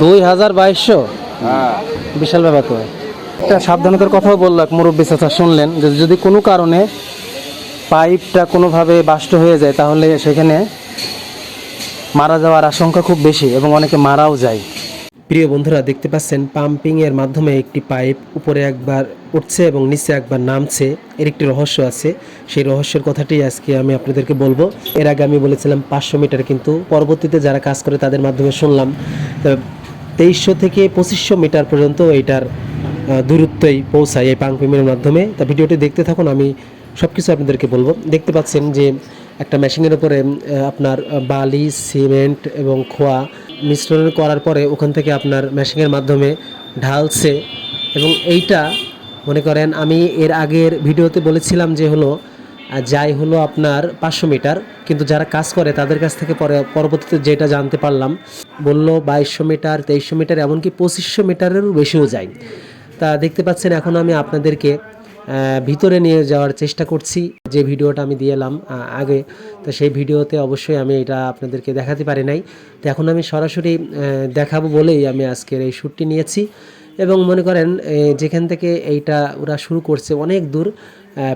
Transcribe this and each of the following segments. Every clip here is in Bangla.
দুই হাজার বাইশশো হ্যাঁ। বিশাল ব্যাপার তো। একটা সাবধানতার কথাও বললাম মুরব্বী চাচা শুনলেন? যে যদি কোনো কারণে পাইপটা কোনোভাবে বাষ্ট হয়ে যায় তাহলে সেখানে মারা যাওয়ার আশঙ্কা খুব বেশি এবং অনেকে মারাও যায়। প্রিয় বন্ধুরা, দেখতে পাচ্ছেন পাম্পিং এর মাধ্যমে একটি পাইপ উপরে একবার উঠছে এবং নিচে একবার নামছে। এর একটি রহস্য আছে। সেই রহস্যের কথাটি আজকে আমি আপনাদেরকে বলব। এর আগে আমি বলেছিলাম পাঁচশো মিটার, কিন্তু পরবর্তীতে যারা কাজ করে তাদের মাধ্যমে শুনলাম তেইশশো থেকে পঁচিশশো মিটার পর্যন্ত এটার দূরত্বই পৌঁছায় এই পাম্পিংয়ের মাধ্যমে। তা ভিডিওটি দেখতে থাকুন, আমি সব কিছু আপনাদেরকে বলব। দেখতে পাচ্ছেন যে একটা মেশিনের উপরে আপনার বালি, সিমেন্ট এবং খোয়া মিশ্রণ করার পরে ওখান থেকে আপনার মেশিনের মাধ্যমে ঢালছে এবং এইটা, মনে করেন আমি এর আগের ভিডিওতে বলেছিলাম যে হলো যাই হলো আপনার পাঁচশো মিটার, কিন্তু যারা কাজ করে তাদের কাছ থেকে পরে, পরবর্তীতে যেটা জানতে পারলাম, বলল বাইশশো মিটার, তেইশশো মিটার, এমনকি পঁচিশশো মিটারেরও বেশিও যায়। তা দেখতে পাচ্ছেন, এখন আমি আপনাদেরকে ভিতরে নিয়ে যাওয়ার চেষ্টা করছি। যে ভিডিওটা আমি দিয়ে এলাম আগে, তো সেই ভিডিওতে অবশ্যই আমি এটা আপনাদেরকে দেখাতে পারি নাই। তো এখন আমি সরাসরি দেখাবো বলেই আমি আজকের এই শ্যুটটি নিয়েছি। এবং মনে করেন যেখান থেকে এইটা ওরা শুরু করছে অনেক দূর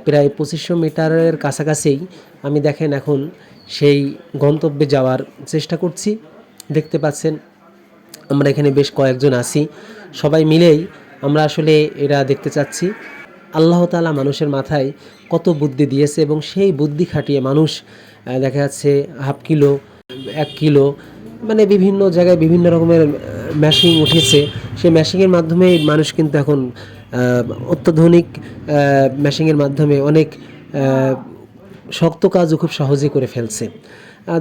প্রায় পঁচিশশো মিটারের কাছাকাছিই আমি দেখেন এখন সেই গন্তব্যে যাওয়ার চেষ্টা করছি। দেখতে পাচ্ছেন, আমরা এখানে বেশ কয়েকজন আছি। সবাই মিলেই আমরা আসলে এরা দেখতে চাচ্ছি। আল্লাহ তালা মানুষের মাথায় কত বুদ্ধি দিয়েছে এবং সেই বুদ্ধি খাটিয়ে মানুষ দেখা যাচ্ছে হাফ কিলো, এক কিলো মানে বিভিন্ন জায়গায় বিভিন্ন রকমের ম্যাশিং উঠেছে। সেই ম্যাশিংয়ের মাধ্যমে মানুষ কিন্তু এখন অত্যাধুনিক ম্যাশিংয়ের মাধ্যমে অনেক শক্ত কাজও খুব সহজে করে ফেলছে।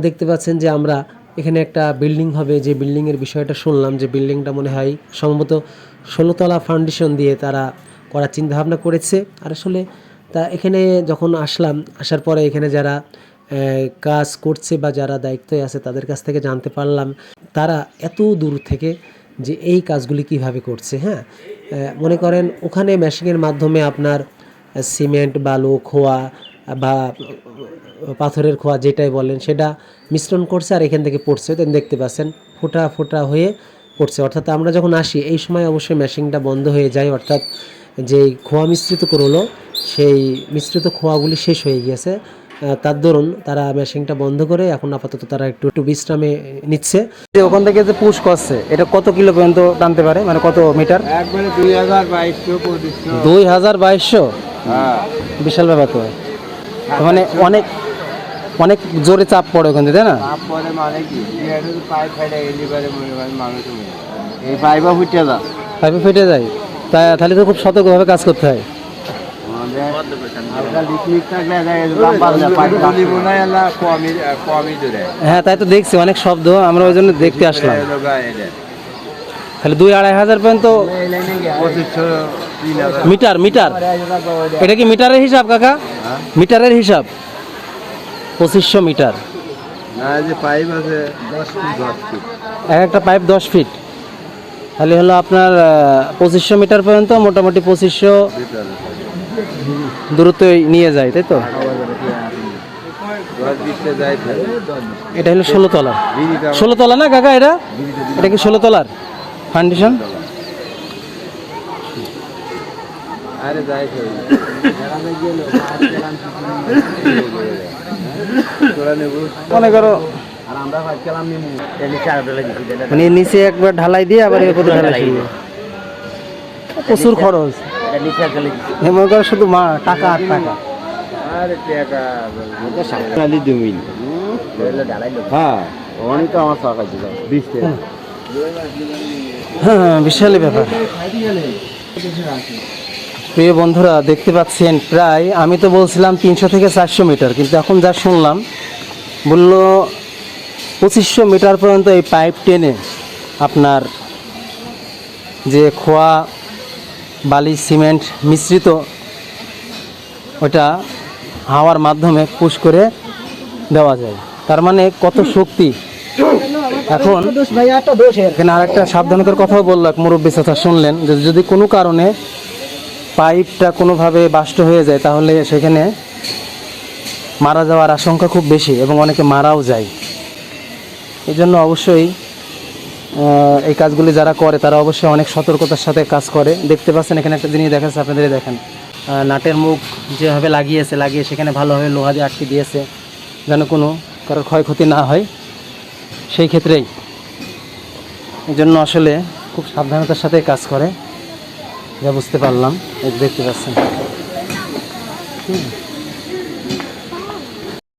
দেখতে পাচ্ছেন যে আমরা এখানে একটা বিল্ডিং হবে, যে বিল্ডিংয়ের বিষয়টা শুনলাম যে বিল্ডিংটা মনে হয় সম্ভবত ষোলোতলা ফাউন্ডেশন দিয়ে তারা করার চিন্তাভাবনা করেছে। আর আসলে তা এখানে যখন আসলাম, আসার পরে এখানে যারা কাজ করছে বা যারা দায়িত্বে আছে তাদের কাছ থেকে জানতে পারলাম, তারা এত দূর থেকে যে এই কাজগুলি কীভাবে করছে হ্যাঁ? মনে করেন ওখানে মেশিনের মাধ্যমে আপনার সিমেন্ট বালু খোয়া বা পাথরের খোয়া যেটাই বলেন, সেটা মিশ্রণ করছে আর এখান থেকে পড়ছে। দেখতে পাচ্ছেন, ফোটা ফোটা হয়ে পড়ছে অর্থাৎ আমরা যখন আসি এই সময় অবশ্যই মেশিনটা বন্ধ হয়ে যায়। অর্থাৎ যেই খোয়া মিশ্রিত করল সেই মিশ্রিত খোয়াগুলি শেষ হয়ে গিয়েছে। তার দরুন তারা মেশিনটা বন্ধ করে এখন আপাতত তারা একটু একটু বিশ্রামে নিচ্ছে। যে ওখান থেকে যে পুশ করছে এটা কত কিলো পর্যন্ত টানতে পারে? মানে কত মিটার একবারে দুই হাজার বাইশশো দুই হাজার বাইশশো? হ্যাঁ। বিশাল ব্যাপার তো। মানে অনেক অনেক জোরে চাপ পড়ে ওখান থেকে তাই না? তারপরে মানে কি? পাইপ ফাইটা গেলি পারে মানুষ এই পাইপও ফুটে যায়। তা তাহলে তো খুব সতর্কভাবে কাজ করতে হয়। হ্যাঁ তাই তো দেখছি অনেক শব্দ আমরা ওই জন্য দেখতে আসলাম। তাহলে দুই আড়াই হাজার পর্যন্ত মিটার মিটার। এটা কি মিটারের হিসাব কাকা? মিটারের হিসাব। পঁচিশশো মিটার। এক একটা পাইপ দশ ফিট। তাহলে হলো আপনার পঁচিশশো মিটার পর্যন্ত মোটামুটি পঁচিশশো দূরত্ব নিয়ে যায় তাই তো? এটা হলো ষোলো তলা। ষোলো তলা না কাকা এটা? এটা কি ষোলো তলার ফাউন্ডেশন? আরে যাই মনে করো। মানে নিচে একবার ঢালাই দিয়ে আবার এর ঢালাই প্রচুর খরচ। মনে করো শুধু মা টাকা আর টাকা। আরে টাকা ওটা হ্যাঁ। টাকা। হ্যাঁ বিশালই ব্যাপার। প্রিয় বন্ধুরা, দেখতে পাচ্ছেন প্রায়, আমি তো বলছিলাম তিনশো থেকে চারশো মিটার, কিন্তু এখন যা শুনলাম, বলল পঁচিশশো মিটার পর্যন্ত এই পাইপ টেনে আপনার যে খোয়া, বালি, সিমেন্ট মিশ্রিত ওটা হাওয়ার মাধ্যমে পুশ করে দেওয়া যায়। তার মানে কত শক্তি? এখন এখানে আরেকটা সাবধানতার কথাও বলল মুরব্বী চাচা শুনলেন যে যদি কোনো কারণে পাইপটা কোনোভাবে বাষ্ট হয়ে যায়, তাহলে সেখানে মারা যাওয়ার আশঙ্কা খুব বেশি এবং অনেকে মারাও যায়। এই জন্য অবশ্যই এই কাজগুলি যারা করে, তারা অবশ্যই অনেক সতর্কতার সাথে কাজ করে। দেখতে পাচ্ছেন, এখানে একটা জিনিস দেখাচ্ছে আপনাদের দেখেন। নাটের মুখ যেভাবে লাগিয়েছে, লাগিয়ে সেখানে ভালোভাবে লোহা দিয়ে আটকে দিয়েছে, যেন কোনো কারোর ক্ষয়ক্ষতি না হয়। সেই ক্ষেত্রেই। এই জন্য আসলে খুব সাবধানতার সাথে কাজ করে। যা বুঝতে পারলাম দেখতে পাচ্ছেন হুম।